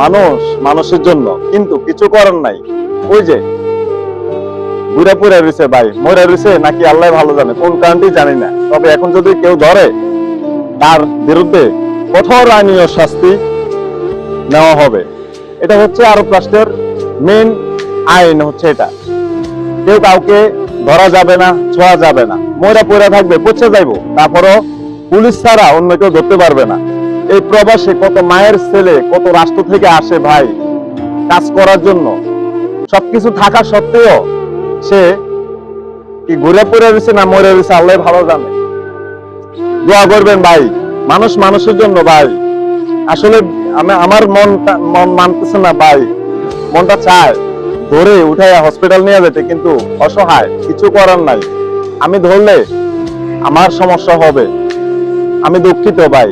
মানুষ মানুষের জন্য, কিন্তু কিছু করার নাই। ওই যে, ঘুরে পুরে রয়েছে ভাই, মরে রয়েছে নাকি আল্লাহ ভালো জানে, কোন কারণটি জানি না। তবে এখন যদি কেউ ধরে, তার বিরুদ্ধে কঠোর আইনীয় শাস্তি নেওয়া হবে। এটা হচ্ছে আরব রাষ্ট্রের মেন আইন হচ্ছে এটা। কেউ কাউকে ধরা যাবে না, ছোঁয়া যাবে না। ময়রা পয়রা থাকবে, পচে যাইবো। তারপরও পুলিশ ছাড়া অন্য কেউ ধরতে পারবে না। এই প্রবাসে কত মায়ের ছেলে, কত রাষ্ট্র থেকে আসে ভাই কাজ করার জন্য। সবকিছু থাকা সত্ত্বেও সে কি ঘুরে পড়ে রয়েছে না মরে রয়েছে, আল্লাহ ভালো জানে। দোয়া করবেন ভাই, মানুষ মানুষের জন্য ভাই। আসলে আমি আমার মন মন মানতেছে না ভাই। মনটা চায়, ধরে উঠাইয়া হসপিটাল নিয়ে যেতে, কিন্তু অসহায়, কিছু করার নাই। আমি ধরলে আমার সমস্যা হবে। আমি দুঃখিত ভাই।